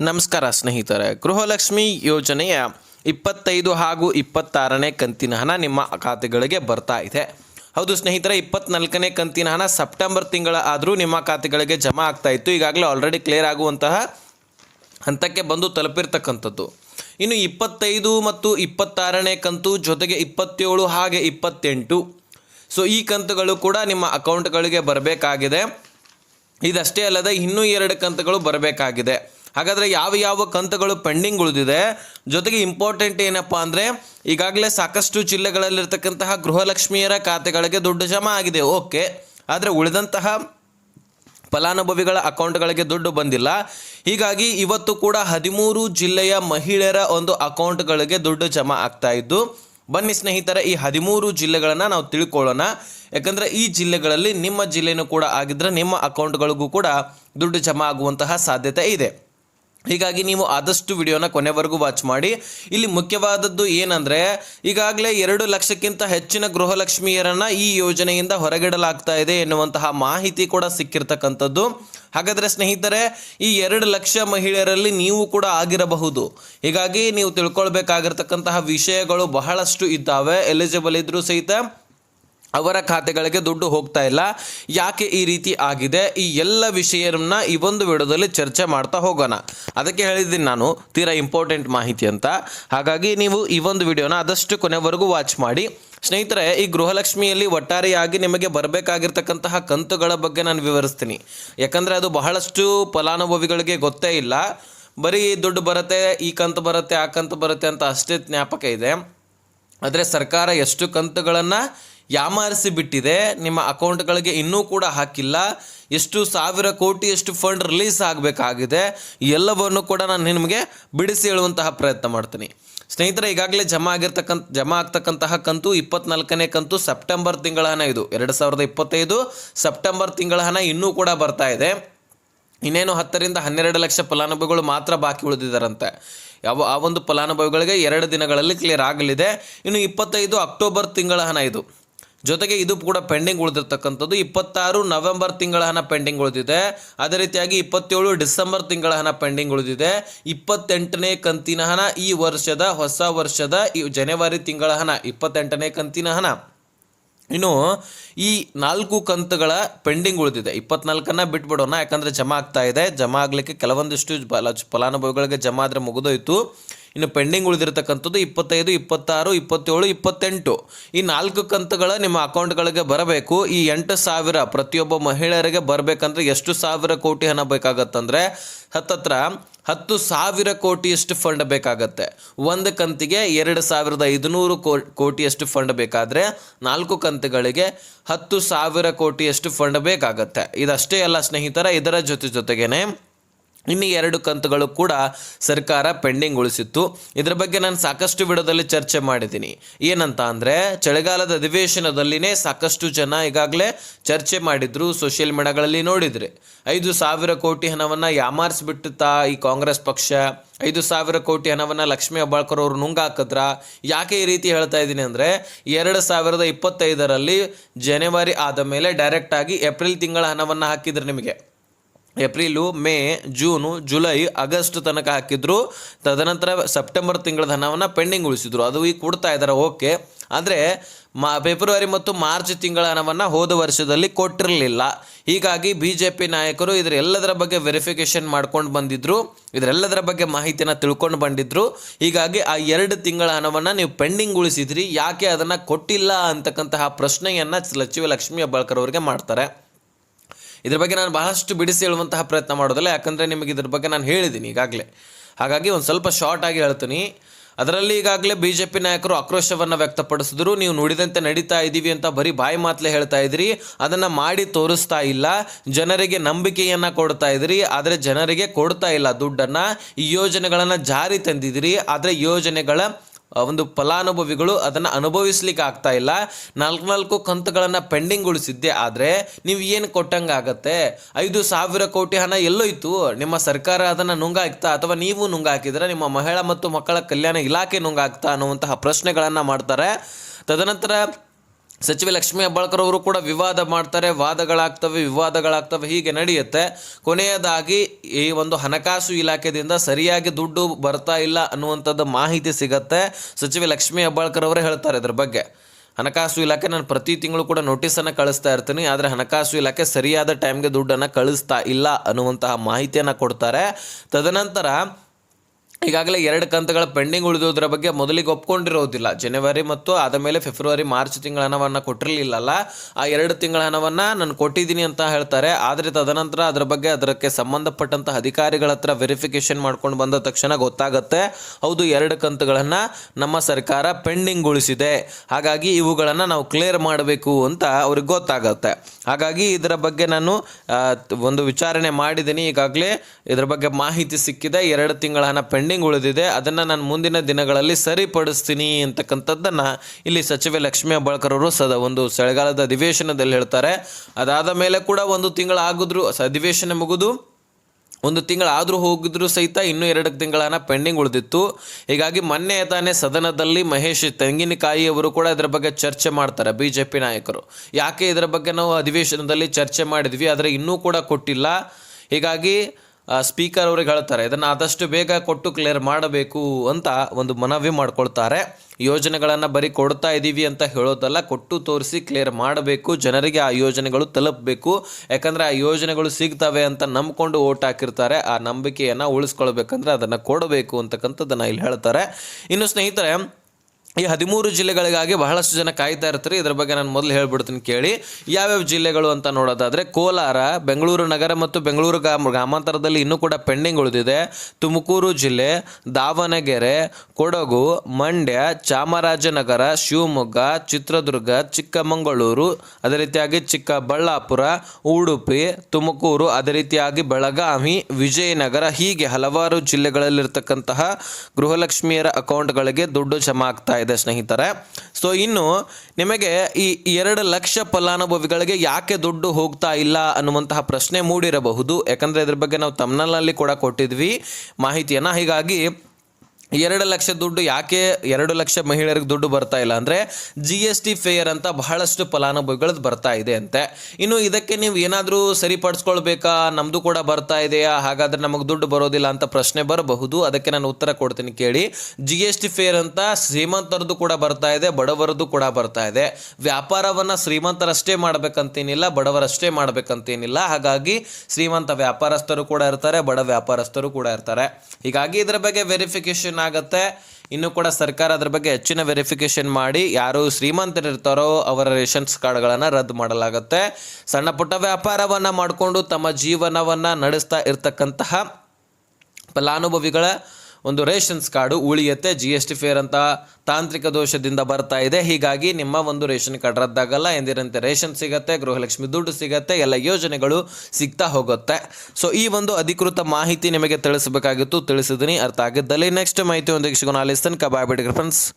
ನಮಸ್ಕಾರ ಸ್ನೇಹಿತರೆ, ಗೃಹಲಕ್ಷ್ಮಿ ಯೋಜನೆಯ ಇಪ್ಪತ್ತೈದು ಹಾಗೂ ಇಪ್ಪತ್ತಾರನೇ ಕಂತಿನ ಹಣ ನಿಮ್ಮ ಖಾತೆಗಳಿಗೆ ಬರ್ತಾ ಇದೆ. ಹೌದು ಸ್ನೇಹಿತರೆ, ಇಪ್ಪತ್ನಾಲ್ಕನೇ ಕಂತಿನ ಹಣ ಸೆಪ್ಟೆಂಬರ್ ತಿಂಗಳ ಆದರೂ ನಿಮ್ಮ ಖಾತೆಗಳಿಗೆ ಜಮಾ ಆಗ್ತಾ ಇತ್ತು. ಈಗಾಗಲೇ ಆಲ್ರೆಡಿ ಕ್ಲಿಯರ್ ಆಗುವಂತಹ ಹಂತಕ್ಕೆ ಬಂದು ತಲುಪಿರ್ತಕ್ಕಂಥದ್ದು. ಇನ್ನು ಇಪ್ಪತ್ತೈದು ಮತ್ತು ಇಪ್ಪತ್ತಾರನೇ ಕಂತು ಜೊತೆಗೆ ಇಪ್ಪತ್ತೇಳು ಹಾಗೆ ಇಪ್ಪತ್ತೆಂಟು. ಸೊ ಈ ಕಂತುಗಳು ಕೂಡ ನಿಮ್ಮ ಅಕೌಂಟ್ಗಳಿಗೆ ಬರಬೇಕಾಗಿದೆ. ಇದಷ್ಟೇ ಅಲ್ಲದೆ ಇನ್ನೂ ಎರಡು ಕಂತುಗಳು ಬರಬೇಕಾಗಿದೆ. ಹಾಗಾದರೆ ಯಾವ ಯಾವ ಕಂತುಗಳು ಪೆಂಡಿಂಗ್ ಉಳಿದಿದೆ? ಜೊತೆಗೆ ಇಂಪಾರ್ಟೆಂಟ್ ಏನಪ್ಪ ಅಂದರೆ, ಈಗಾಗಲೇ ಸಾಕಷ್ಟು ಜಿಲ್ಲೆಗಳಲ್ಲಿರ್ತಕ್ಕಂತಹ ಗೃಹಲಕ್ಷ್ಮಿಯರ ಖಾತೆಗಳಿಗೆ ದುಡ್ಡು ಜಮಾ ಆಗಿದೆ. ಓಕೆ. ಆದರೆ ಉಳಿದಂತಹ ಫಲಾನುಭವಿಗಳ ಅಕೌಂಟ್ಗಳಿಗೆ ದುಡ್ಡು ಬಂದಿಲ್ಲ. ಹೀಗಾಗಿ ಇವತ್ತು ಕೂಡ ಹದಿಮೂರು ಜಿಲ್ಲೆಯ ಮಹಿಳೆಯರ ಒಂದು ಅಕೌಂಟ್ಗಳಿಗೆ ದುಡ್ಡು ಜಮಾ ಆಗ್ತಾ ಇದ್ದು, ಬನ್ನಿ ಸ್ನೇಹಿತರೆ, ಈ ಹದಿಮೂರು ಜಿಲ್ಲೆಗಳನ್ನು ನಾವು ತಿಳ್ಕೊಳ್ಳೋಣ. ಯಾಕಂದರೆ ಈ ಜಿಲ್ಲೆಗಳಲ್ಲಿ ನಿಮ್ಮ ಜಿಲ್ಲೆನೂ ಕೂಡ ಆಗಿದ್ರೆ ನಿಮ್ಮ ಅಕೌಂಟ್ಗಳಿಗೂ ಕೂಡ ದುಡ್ಡು ಜಮಾ ಆಗುವಂತಹ ಸಾಧ್ಯತೆ ಇದೆ. ಹೀಗಾಗಿ ನೀವು ಆದಷ್ಟು ವಿಡಿಯೋನ ಕೊನೆವರೆಗೂ ವಾಚ್ ಮಾಡಿ. ಇಲ್ಲಿ ಮುಖ್ಯವಾದದ್ದು ಏನಂದರೆ, ಈಗಾಗಲೇ ಎರಡು ಲಕ್ಷಕ್ಕಿಂತ ಹೆಚ್ಚಿನ ಗೃಹಲಕ್ಷ್ಮಿಯರನ್ನು ಈ ಯೋಜನೆಯಿಂದ ಹೊರಗಿಡಲಾಗ್ತಾ ಇದೆ ಎನ್ನುವಂತಹ ಮಾಹಿತಿ ಕೂಡ ಸಿಕ್ಕಿರ್ತಕ್ಕಂಥದ್ದು. ಹಾಗಾದರೆ ಸ್ನೇಹಿತರೆ, ಈ ಎರಡು ಲಕ್ಷ ಮಹಿಳೆಯರಲ್ಲಿ ನೀವು ಕೂಡ ಆಗಿರಬಹುದು. ಹೀಗಾಗಿ ನೀವು ತಿಳ್ಕೊಳ್ಬೇಕಾಗಿರ್ತಕ್ಕಂತಹ ವಿಷಯಗಳು ಬಹಳಷ್ಟು ಇದ್ದಾವೆ. ಎಲಿಜಿಬಲ್ ಇದ್ರೂ ಸಹಿತ ಅವರ ಖಾತೆಗಳಿಗೆ ದುಡ್ಡು ಹೋಗ್ತಾ ಇಲ್ಲ. ಯಾಕೆ ಈ ರೀತಿ ಆಗಿದೆ? ಈ ಎಲ್ಲ ವಿಷಯವನ್ನು ಈ ಒಂದು ವಿಡಿಯೋದಲ್ಲಿ ಚರ್ಚೆ ಮಾಡ್ತಾ ಹೋಗೋಣ. ಅದಕ್ಕೆ ಹೇಳಿದ್ದೀನಿ ನಾನು, ತೀರಾ ಇಂಪಾರ್ಟೆಂಟ್ ಮಾಹಿತಿ ಅಂತ. ಹಾಗಾಗಿ ನೀವು ಈ ಒಂದು ವಿಡಿಯೋನ ಆದಷ್ಟು ಕೊನೆವರೆಗೂ ವಾಚ್ ಮಾಡಿ. ಸ್ನೇಹಿತರೆ, ಈ ಗೃಹಲಕ್ಷ್ಮಿಯಲ್ಲಿ ಒಟ್ಟಾರೆಯಾಗಿ ನಿಮಗೆ ಬರಬೇಕಾಗಿರ್ತಕ್ಕಂತಹ ಕಂತುಗಳ ಬಗ್ಗೆ ನಾನು ವಿವರಿಸ್ತೀನಿ. ಯಾಕಂದರೆ ಅದು ಬಹಳಷ್ಟು ಫಲಾನುಭವಿಗಳಿಗೆ ಗೊತ್ತೇ ಇಲ್ಲ. ಬರೀ ದುಡ್ಡು ಬರುತ್ತೆ, ಈ ಕಂತು ಬರುತ್ತೆ, ಆ ಕಂತು ಬರುತ್ತೆ ಅಂತ ಅಷ್ಟೇ ಜ್ಞಾಪಕ ಇದೆ. ಆದರೆ ಸರ್ಕಾರ ಎಷ್ಟು ಕಂತುಗಳನ್ನು ಯಾಮಾರಿಸಿ ಬಿಟ್ಟಿದೆ, ನಿಮ್ಮ ಅಕೌಂಟ್ಗಳಿಗೆ ಇನ್ನೂ ಕೂಡ ಹಾಕಿಲ್ಲ, ಎಷ್ಟು ಸಾವಿರ ಕೋಟಿ ಎಷ್ಟು ಫಂಡ್ ರಿಲೀಸ್ ಆಗಬೇಕಾಗಿದೆ, ಎಲ್ಲವನ್ನು ಕೂಡ ನಾನು ನಿಮಗೆ ಬಿಡಿಸಿ ಹೇಳುವಂತಹ ಪ್ರಯತ್ನ ಮಾಡ್ತೀನಿ. ಸ್ನೇಹಿತರೆ, ಈಗಾಗಲೇ ಜಮಾ ಆಗಿರ್ತಕ್ಕಂಥ, ಜಮಾ ಆಗ್ತಕ್ಕಂತಹ ಕಂತು ಇಪ್ಪತ್ನಾಲ್ಕನೇ ಕಂತು ಸೆಪ್ಟೆಂಬರ್ ತಿಂಗಳ ಹಣ ಇದು. ಎರಡು ಸಾವಿರದ ಇಪ್ಪತ್ತೈದು ಸೆಪ್ಟೆಂಬರ್ ತಿಂಗಳ ಹಣ ಇನ್ನೂ ಕೂಡ ಬರ್ತಾ ಇದೆ. ಇನ್ನೇನು ಹತ್ತರಿಂದ ಹನ್ನೆರಡು ಲಕ್ಷ ಫಲಾನುಭವಿಗಳು ಮಾತ್ರ ಬಾಕಿ ಉಳಿದಿದ್ದಾರಂತೆ. ಯಾವ, ಆ ಒಂದು ಫಲಾನುಭವಿಗಳಿಗೆ ಎರಡು ದಿನಗಳಲ್ಲಿ ಕ್ಲಿಯರ್ ಆಗಲಿದೆ. ಇನ್ನು ಇಪ್ಪತ್ತೈದು ಅಕ್ಟೋಬರ್ ತಿಂಗಳ ಹಣ ಇದು. ಜೊತೆಗೆ ಇದು ಕೂಡ ಪೆಂಡಿಂಗ್ ಉಳಿದಿರ್ತಕ್ಕಂಥದ್ದು. ಇಪ್ಪತ್ತಾರು ನವೆಂಬರ್ ತಿಂಗಳ ಹಣ ಪೆಂಡಿಂಗ್ ಉಳಿದಿದೆ. ಅದೇ ರೀತಿಯಾಗಿ ಇಪ್ಪತ್ತೇಳು ಡಿಸೆಂಬರ್ ತಿಂಗಳ ಹಣ ಪೆಂಡಿಂಗ್ ಉಳಿದಿದೆ. ಇಪ್ಪತ್ತೆಂಟನೇ ಕಂತಿನ ಹಣ ಈ ವರ್ಷದ, ಹೊಸ ವರ್ಷದ ಈ ಜನವರಿ ತಿಂಗಳ ಹಣ. ಇಪ್ಪತ್ತೆಂಟನೇ ಕಂತಿನ ಹಣ. ಇನ್ನು ಈ ನಾಲ್ಕು ಕಂತುಗಳ ಪೆಂಡಿಂಗ್ ಉಳಿದಿದೆ. ಇಪ್ಪತ್ನಾಲ್ಕನ್ನ ಬಿಟ್ಬಿಡೋಣ, ಯಾಕಂದರೆ ಜಮಾ ಆಗ್ತಾ ಇದೆ. ಜಮಾ ಆಗಲಿಕ್ಕೆ ಕೆಲವೊಂದಿಷ್ಟು ಫಲ ಫಲಾನುಭವಿಗಳಿಗೆ ಜಮಾ ಆದರೆ ಮುಗಿದೋಯ್ತು. ಇನ್ನು ಪೆಂಡಿಂಗ್ ಉಳಿದಿರತಕ್ಕಂಥದ್ದು ಇಪ್ಪತ್ತೈದು, ಇಪ್ಪತ್ತಾರು, ಇಪ್ಪತ್ತೇಳು, ಇಪ್ಪತ್ತೆಂಟು. ಈ ನಾಲ್ಕು ಕಂತುಗಳ ನಿಮ್ಮ ಅಕೌಂಟ್ಗಳಿಗೆ ಬರಬೇಕು. ಈ ಎಂಟು ಸಾವಿರ ಪ್ರತಿಯೊಬ್ಬ ಮಹಿಳೆಯರಿಗೆ ಬರಬೇಕಂದ್ರೆ ಎಷ್ಟು ಸಾವಿರ ಕೋಟಿ ಹಣ ಬೇಕಾಗತ್ತಂದ್ರೆ, ಹತ್ತತ್ರ ಹತ್ತು ಸಾವಿರ ಕೋಟಿಯಷ್ಟು ಫಂಡ್ ಬೇಕಾಗತ್ತೆ. ಒಂದು ಕಂತಿಗೆ ಎರಡು ಸಾವಿರದ ಐದುನೂರು ಕೋ ಕೋಟಿಯಷ್ಟು ಫಂಡ್ ಬೇಕಾದರೆ ನಾಲ್ಕು ಕಂತುಗಳಿಗೆ ಹತ್ತು ಸಾವಿರ ಕೋಟಿಯಷ್ಟು ಫಂಡ್ ಬೇಕಾಗತ್ತೆ. ಇದಷ್ಟೇ ಅಲ್ಲ ಸ್ನೇಹಿತರ, ಇದರ ಜೊತೆ ಜೊತೆಗೇನೆ ಇನ್ನು ಎರಡು ಕಂತುಗಳು ಕೂಡ ಸರ್ಕಾರ ಪೆಂಡಿಂಗ್ ಉಳಿಸಿತ್ತು ಇದರ ಬಗ್ಗೆ ನಾನು ಸಾಕಷ್ಟು ವಿಡಿಯೋದಲ್ಲಿ ಚರ್ಚೆ ಮಾಡಿದ್ದೀನಿ. ಏನಂತ ಅಂದರೆ, ಚಳಿಗಾಲದ ಅಧಿವೇಶನದಲ್ಲಿನೇ ಸಾಕಷ್ಟು ಜನ ಈಗಾಗಲೇ ಚರ್ಚೆ ಮಾಡಿದ್ರು, ಸೋಷಿಯಲ್ ಮೀಡಿಯಾಗಳಲ್ಲಿ ನೋಡಿದರೆ. ಐದು ಸಾವಿರ ಕೋಟಿ ಹಣವನ್ನು ಯಾಮಾರಿಸ್ಬಿಟ್ಟುತ್ತಾ ಈ ಕಾಂಗ್ರೆಸ್ ಪಕ್ಷ. ಐದು ಸಾವಿರ ಕೋಟಿ ಹಣವನ್ನು ಲಕ್ಷ್ಮೀ ಹೆಬ್ಬಾಳ್ಕರ್ ಅವರು ನುಂಗಾಕಿದ್ರ. ಯಾಕೆ ಈ ರೀತಿ ಹೇಳ್ತಾ ಇದ್ದೀನಿ ಅಂದರೆ, ಎರಡು ಸಾವಿರದ ಇಪ್ಪತ್ತೈದರಲ್ಲಿ ಜನವರಿ ಆದ ಮೇಲೆ ಡೈರೆಕ್ಟಾಗಿ ಏಪ್ರಿಲ್ ತಿಂಗಳ ಹಣವನ್ನು ಹಾಕಿದ್ರು ನಿಮಗೆ. April, May, June, July, August ತನಕ ಹಾಕಿದ್ರು. ತದನಂತರ ಸೆಪ್ಟೆಂಬರ್ ತಿಂಗಳ ಹಣವನ್ನು ಪೆಂಡಿಂಗ್ ಉಳಿಸಿದ್ರು. ಅದು ಈಗ ಕೊಡ್ತಾ ಇದ್ದಾರೆ ಓಕೆ. ಆದರೆ ಮಾ, ಫೆಬ್ರವರಿ ಮತ್ತು ಮಾರ್ಚ್ ತಿಂಗಳ ಹಣವನ್ನು ಹೋದ ವರ್ಷದಲ್ಲಿ ಕೊಟ್ಟಿರಲಿಲ್ಲ. ಹೀಗಾಗಿ ಬಿ ಜೆ ಪಿ ನಾಯಕರು ಇದರ ಎಲ್ಲದರ ಬಗ್ಗೆ ವೆರಿಫಿಕೇಷನ್ ಮಾಡ್ಕೊಂಡು ಬಂದಿದ್ರು. ಇದರೆಲ್ಲದರ ಬಗ್ಗೆ ಮಾಹಿತಿನ ತಿಳ್ಕೊಂಡು ಬಂದಿದ್ರು. ಹೀಗಾಗಿ ಆ ಎರಡು ತಿಂಗಳ ಹಣವನ್ನು ನೀವು ಪೆಂಡಿಂಗ್ ಉಳಿಸಿದ್ರಿ. ಯಾಕೆ ಅದನ್ನು ಕೊಟ್ಟಿಲ್ಲ ಅಂತಕ್ಕಂತಹ ಪ್ರಶ್ನೆಯನ್ನು ಸಚಿವ ಲಕ್ಷ್ಮೀ ಹೆಬ್ಬಾಳ್ಕರ್ ಅವರಿಗೆ ಮಾಡ್ತಾರೆ. ಇದ್ರ ಬಗ್ಗೆ ನಾನು ಬಹಳಷ್ಟು ಬಿಡಿಸಿ ಹೇಳುವಂತಹ ಪ್ರಯತ್ನ ಮಾಡೋದಿಲ್ಲ, ಯಾಕಂದರೆ ನಿಮಗೆ ಇದ್ರ ಬಗ್ಗೆ ನಾನು ಹೇಳಿದ್ದೀನಿ ಈಗಾಗಲೇ. ಹಾಗಾಗಿ ಒಂದು ಸ್ವಲ್ಪ ಶಾರ್ಟ್ ಆಗಿ ಹೇಳ್ತೀನಿ. ಅದರಲ್ಲಿ ಈಗಾಗಲೇ ಬಿ ಜೆ ಪಿ ನಾಯಕರು ಆಕ್ರೋಶವನ್ನು ವ್ಯಕ್ತಪಡಿಸಿದ್ರು. ನೀವು ನುಡಿದಂತೆ ನಡೀತಾ ಇದ್ದೀವಿ ಅಂತ ಬರೀ ಬಾಯಿ ಮಾತಲೇ ಹೇಳ್ತಾ ಇದ್ರಿ. ಅದನ್ನು ಮಾಡಿ ತೋರಿಸ್ತಾ ಇಲ್ಲ. ಜನರಿಗೆ ನಂಬಿಕೆಯನ್ನು ಕೊಡ್ತಾ ಇದ್ರಿ. ಆದರೆ ಜನರಿಗೆ ಕೊಡ್ತಾ ಇಲ್ಲ ದುಡ್ಡನ್ನು. ಈ ಯೋಜನೆಗಳನ್ನು ಜಾರಿ ತಂದಿದ್ದೀರಿ ಆದರೆ ಯೋಜನೆಗಳ ಒಂದು ಫಲಾನುಭವಿಗಳು ಅದನ್ನು ಅನುಭವಿಸ್ಲಿಕ್ಕೆ ಆಗ್ತಾ ಇಲ್ಲ. ನಾಲ್ಕು ನಾಲ್ಕು ಕಂತುಗಳನ್ನು ಪೆಂಡಿಂಗ್ ಉಳಿಸಿದ್ದೆ. ಆದರೆ ನೀವು ಏನು ಕೊಟ್ಟಂಗೆ ಆಗತ್ತೆ? ಐದು ಸಾವಿರ ಕೋಟಿ ಹಣ ಎಲ್ಲೋಯ್ತು. ನಿಮ್ಮ ಸರ್ಕಾರ ಅದನ್ನು ನುಂಗಾಕ್ತಾ ಅಥವಾ ನೀವು ನುಂಗಾಕಿದ್ರೆ ನಿಮ್ಮ ಮಹಿಳಾ ಮತ್ತು ಮಕ್ಕಳ ಕಲ್ಯಾಣ ಇಲಾಖೆ ನುಂಗಾಗ್ತಾ ಅನ್ನುವಂತಹ ಪ್ರಶ್ನೆಗಳನ್ನು ಮಾಡ್ತಾರೆ. ತದನಂತರ ಸಚಿವ ಲಕ್ಷ್ಮೀ ಹೆಬ್ಬಾಳ್ಕರ್ ಅವರು ಕೂಡ ವಿವಾದ ಮಾಡ್ತಾರೆ, ವಾದಗಳಾಗ್ತವೆ, ವಿವಾದಗಳಾಗ್ತವೆ, ಹೀಗೆ ನಡೆಯುತ್ತೆ. ಕೊನೆಯದಾಗಿ ಈ ಒಂದು ಹಣಕಾಸು ಇಲಾಖೆಯಿಂದ ಸರಿಯಾಗಿ ದುಡ್ಡು ಬರ್ತಾ ಇಲ್ಲ ಅನ್ನುವಂಥದ್ದು ಮಾಹಿತಿ ಸಿಗತ್ತೆ. ಸಚಿವೆ ಲಕ್ಷ್ಮೀ ಅಬ್ಬಾಳ್ಕರ್ ಅವರೇ ಹೇಳ್ತಾರೆ ಇದ್ರ ಬಗ್ಗೆ. ಹಣಕಾಸು ಇಲಾಖೆ, ನಾನು ಪ್ರತಿ ತಿಂಗಳು ಕೂಡ ನೋಟಿಸನ್ನು ಕಳಿಸ್ತಾ ಇರ್ತೀನಿ, ಆದರೆ ಹಣಕಾಸು ಇಲಾಖೆ ಸರಿಯಾದ ಟೈಮ್ಗೆ ದುಡ್ಡನ್ನು ಕಳಿಸ್ತಾ ಇಲ್ಲ ಅನ್ನುವಂತಹ ಮಾಹಿತಿಯನ್ನು ಕೊಡ್ತಾರೆ. ತದನಂತರ ಈಗಾಗಲೇ ಎರಡು ಕಂತುಗಳ ಪೆಂಡಿಂಗ್ ಉಳಿದೋದ್ರ ಬಗ್ಗೆ ಮೊದಲಿಗೆ ಒಪ್ಕೊಂಡಿರೋದಿಲ್ಲ. ಜನವರಿ ಮತ್ತು ಆದ ಮೇಲೆ ಫೆಬ್ರವರಿ, ಮಾರ್ಚ್ ತಿಂಗಳ ಹಣವನ್ನು ಕೊಟ್ಟಿರಲಿಲ್ಲಲ್ಲ. ಆ ಎರಡು ತಿಂಗಳ ಹಣವನ್ನು ನಾನು ಕೊಟ್ಟಿದ್ದೀನಿ ಅಂತ ಹೇಳ್ತಾರೆ. ಆದರೆ ತದನಂತರ ಅದರ ಬಗ್ಗೆ ಅದಕ್ಕೆ ಸಂಬಂಧಪಟ್ಟಂಥ ಅಧಿಕಾರಿಗಳ ಹತ್ರ ವೆರಿಫಿಕೇಶನ್ ಮಾಡ್ಕೊಂಡು ಬಂದ ತಕ್ಷಣ ಗೊತ್ತಾಗುತ್ತೆ. ಹೌದು, ಎರಡು ಕಂತುಗಳನ್ನು ನಮ್ಮ ಸರ್ಕಾರ ಪೆಂಡಿಂಗ್ ಉಳಿಸಿದೆ. ಹಾಗಾಗಿ ಇವುಗಳನ್ನು ನಾವು ಕ್ಲಿಯರ್ ಮಾಡಬೇಕು ಅಂತ ಅವ್ರಿಗೆ ಗೊತ್ತಾಗುತ್ತೆ. ಹಾಗಾಗಿ ಇದರ ಬಗ್ಗೆ ನಾನು ಒಂದು ವಿಚಾರಣೆ ಮಾಡಿದ್ದೀನಿ. ಈಗಾಗಲೇ ಇದರ ಬಗ್ಗೆ ಮಾಹಿತಿ ಸಿಕ್ಕಿದೆ. ಎರಡು ತಿಂಗಳ ಹಣ ಪೆಂಡಿಂಗ್ ಉಳಿದಿದೆ, ಅದನ್ನು ನಾನು ಮುಂದಿನ ದಿನಗಳಲ್ಲಿ ಸರಿಪಡಿಸ್ತೀನಿ ಅಂತಕ್ಕಂಥದ್ದನ್ನು ಇಲ್ಲಿ ಸಚಿವೆ ಲಕ್ಷ್ಮೀ ಅಬ್ಬಾಳ್ಕರವರು ಸದ ಒಂದು ಚಳಿಗಾಲದ ಅಧಿವೇಶನದಲ್ಲಿ ಹೇಳ್ತಾರೆ. ಅದಾದ ಮೇಲೆ ಕೂಡ ಒಂದು ತಿಂಗಳಾಗಿದ್ರು ಅಧಿವೇಶನ ಮುಗಿದು, ಒಂದು ತಿಂಗಳಾದರೂ ಹೋಗಿದ್ರು ಸಹಿತ ಇನ್ನೂ ಎರಡು ತಿಂಗಳ ಪೆಂಡಿಂಗ್ ಉಳಿದಿತ್ತು. ಹೀಗಾಗಿ ಮೊನ್ನೆ ತಾನೇ ಸದನದಲ್ಲಿ ಮಹೇಶ್ ತೆಂಗಿನಕಾಯಿ ಅವರು ಕೂಡ ಇದರ ಬಗ್ಗೆ ಚರ್ಚೆ ಮಾಡ್ತಾರೆ ಬಿ ಜೆ ಪಿ ನಾಯಕರು. ಯಾಕೆ ಇದರ ಬಗ್ಗೆ ನಾವು ಅಧಿವೇಶನದಲ್ಲಿ ಚರ್ಚೆ ಮಾಡಿದ್ವಿ, ಆದರೆ ಇನ್ನೂ ಕೂಡ ಕೊಟ್ಟಿಲ್ಲ. ಹೀಗಾಗಿ ಸ್ಪೀಕರ್ ಅವ್ರಿಗೆ ಹೇಳ್ತಾರೆ, ಇದನ್ನು ಆದಷ್ಟು ಬೇಗ ಕೊಟ್ಟು ಕ್ಲಿಯರ್ ಮಾಡಬೇಕು ಅಂತ ಒಂದು ಮನವಿ ಮಾಡ್ಕೊಳ್ತಾರೆ. ಯೋಜನೆಗಳನ್ನು ಬರೀ ಕೊಡ್ತಾ ಇದ್ದೀವಿ ಅಂತ ಹೇಳೋದಲ್ಲ, ಕೊಟ್ಟು ತೋರಿಸಿ ಕ್ಲಿಯರ್ ಮಾಡಬೇಕು, ಜನರಿಗೆ ಆ ಯೋಜನೆಗಳು ತಲುಪಬೇಕು. ಯಾಕಂದರೆ ಆ ಯೋಜನೆಗಳು ಸಿಗ್ತವೆ ಅಂತ ನಂಬಿಕೊಂಡು ಓಟ್ ಹಾಕಿರ್ತಾರೆ, ಆ ನಂಬಿಕೆಯನ್ನು ಉಳಿಸ್ಕೊಳ್ಬೇಕಂದ್ರೆ ಅದನ್ನು ಕೊಡಬೇಕು ಅಂತಕ್ಕಂಥದ್ದನ್ನು ಇಲ್ಲಿ ಹೇಳ್ತಾರೆ. ಇನ್ನು ಸ್ನೇಹಿತರೆ ಈ ಹದಿಮೂರು ಜಿಲ್ಲೆಗಳಿಗಾಗಿ ಬಹಳಷ್ಟು ಜನ ಕಾಯ್ತಾ ಇರ್ತಾರೆ. ಇದರ ಬಗ್ಗೆ ನಾನು ಮೊದಲು ಹೇಳ್ಬಿಡ್ತೀನಿ ಕೇಳಿ. ಯಾವ್ಯಾವ ಜಿಲ್ಲೆಗಳು ಅಂತ ನೋಡೋದಾದ್ರೆ ಕೋಲಾರ, ಬೆಂಗಳೂರು ನಗರ ಮತ್ತು ಬೆಂಗಳೂರು ಗ್ರಾಮ ಗ್ರಾಮಾಂತರದಲ್ಲಿ ಇನ್ನೂ ಕೂಡ ಪೆಂಡಿಂಗ್ ಉಳಿದಿದೆ. ತುಮಕೂರು ಜಿಲ್ಲೆ, ದಾವಣಗೆರೆ, ಕೊಡಗು, ಮಂಡ್ಯ, ಚಾಮರಾಜನಗರ, ಶಿವಮೊಗ್ಗ, ಚಿತ್ರದುರ್ಗ, ಚಿಕ್ಕಮಗಳೂರು, ಅದೇ ರೀತಿಯಾಗಿ ಚಿಕ್ಕಬಳ್ಳಾಪುರ, ಉಡುಪಿ, ತುಮಕೂರು, ಅದೇ ರೀತಿಯಾಗಿ ಬೆಳಗಾವಿ, ವಿಜಯನಗರ, ಹೀಗೆ ಹಲವಾರು ಜಿಲ್ಲೆಗಳಲ್ಲಿರ್ತಕ್ಕಂತಹ ಗೃಹಲಕ್ಷ್ಮಿಯರ ಅಕೌಂಟ್ಗಳಿಗೆ ದುಡ್ಡು ಜಮಾ ಆಗ್ತಾ ಸ್ನೇಹಿತರೆ. ಸೊ ಇನ್ನು ನಿಮಗೆ ಈ ಎರಡು ಲಕ್ಷ ಫಲಾನುಭವಿಗಳಿಗೆ ಯಾಕೆ ದುಡ್ಡು ಹೋಗ್ತಾ ಇಲ್ಲ ಅನ್ನುವಂತಹ ಪ್ರಶ್ನೆ ಮೂಡಿರಬಹುದು. ಯಾಕಂದರೆ ಇದ್ರ ಬಗ್ಗೆ ನಾವು ತಮ್ಮನಲ್ಲಿ ಕೂಡ ಕೊಟ್ಟಿದ್ವಿ ಮಾಹಿತಿಯನ್ನು. ಹೀಗಾಗಿ ಎರಡು ಲಕ್ಷ ದುಡ್ಡು ಯಾಕೆ ಎರಡು ಲಕ್ಷ ಮಹಿಳೆಯರಿಗೆ ದುಡ್ಡು ಬರ್ತಾ ಇಲ್ಲ ಅಂದರೆ ಜಿ ಎಸ್ ಟಿ ಫೇರ್ ಅಂತ ಬಹಳಷ್ಟು ಫಲಾನುಭವಿಗಳದ್ದು ಬರ್ತಾ ಇದೆ ಅಂತೆ. ಇನ್ನು ಇದಕ್ಕೆ ನೀವು ಏನಾದರೂ ಸರಿಪಡಿಸ್ಕೊಳ್ಬೇಕಾ? ನಮ್ಮದು ಕೂಡ ಬರ್ತಾ ಇದೆಯಾ? ಹಾಗಾದರೆ ನಮಗೆ ದುಡ್ಡು ಬರೋದಿಲ್ಲ ಅಂತ ಪ್ರಶ್ನೆ ಬರಬಹುದು. ಅದಕ್ಕೆ ನಾನು ಉತ್ತರ ಕೊಡ್ತೀನಿ ಕೇಳಿ. ಜಿ ಎಸ್ ಟಿ ಫೇರ್ ಅಂತ ಶ್ರೀಮಂತರದ್ದು ಕೂಡ ಬರ್ತಾ ಇದೆ, ಬಡವರದ್ದು ಕೂಡ ಬರ್ತಾ ಇದೆ. ವ್ಯಾಪಾರವನ್ನು ಶ್ರೀಮಂತರಷ್ಟೇ ಮಾಡಬೇಕಂತೇನಿಲ್ಲ, ಬಡವರಷ್ಟೇ ಮಾಡಬೇಕಂತೇನಿಲ್ಲ. ಹಾಗಾಗಿ ಶ್ರೀಮಂತ ವ್ಯಾಪಾರಸ್ಥರು ಕೂಡ ಇರ್ತಾರೆ, ಬಡ ವ್ಯಾಪಾರಸ್ಥರು ಕೂಡ ಇರ್ತಾರೆ. ಹೀಗಾಗಿ ಇದರ ಬಗ್ಗೆ ವೆರಿಫಿಕೇಶನ್ ಆಗುತ್ತೆ ಇನ್ನು ಕೂಡ ಸರ್ಕಾರ ಅದರ ಬಗ್ಗೆ ಹೆಚ್ಚಿನ ವೆರಿಫಿಕೇಶನ್ ಮಾಡಿ ಯಾರು ಶ್ರೀಮಂತರಿರ್ತಾರೋ ಅವರ ರೇಷನ್ಸ್ ಕಾರ್ಡ್ಗಳನ್ನು ರದ್ದು ಮಾಡಲಾಗುತ್ತೆ. ಸಣ್ಣ ಪುಟ್ಟ ವ್ಯಾಪಾರವನ್ನು ಮಾಡಿಕೊಂಡು ತಮ್ಮ ಜೀವನವನ್ನು ನಡೆಸ್ತಾ ಇರ್ತಕ್ಕಂತಹ ಫಲಾನುಭವಿಗಳ ಒಂದು ರೇಷನ್ಸ್ ಕಾರ್ಡು ಉಳಿಯುತ್ತೆ ಜಿ ಎಸ್ ಟಿ ಫೇರ್ ಅಂತ ತಾಂತ್ರಿಕ ದೋಷದಿಂದ ಬರ್ತಾ ಇದೆ. ಹೀಗಾಗಿ ನಿಮ್ಮ ಒಂದು ರೇಷನ್ ಕಾರ್ಡ್ ರದ್ದಾಗಲ್ಲ ಎಂದಿರಂತೆ ರೇಷನ್ ಸಿಗತ್ತೆ, ಗೃಹಲಕ್ಷ್ಮಿ ದುಡ್ಡು ಸಿಗತ್ತೆ, ಎಲ್ಲ ಯೋಜನೆಗಳು ಸಿಗ್ತಾ ಹೋಗುತ್ತೆ. ಸೊ ಈ ಒಂದು ಅಧಿಕೃತ ಮಾಹಿತಿ ನಿಮಗೆ ತಿಳಿಸಬೇಕಾಗಿತ್ತು ತಿಳಿಸಿದ್ದೀನಿ ಅರ್ಥ ಆಗಿದ್ದಲ್ಲಿ. ನೆಕ್ಸ್ಟ್ ಮಾಹಿತಿ ಒಂದು ಸಿಗೋಣ. ಅಲ್ಲಿಸ್ತೇನೆ. ಕಬಾಯ್ ಬಿಡಿ ಫ್ರೆಂಡ್ಸ್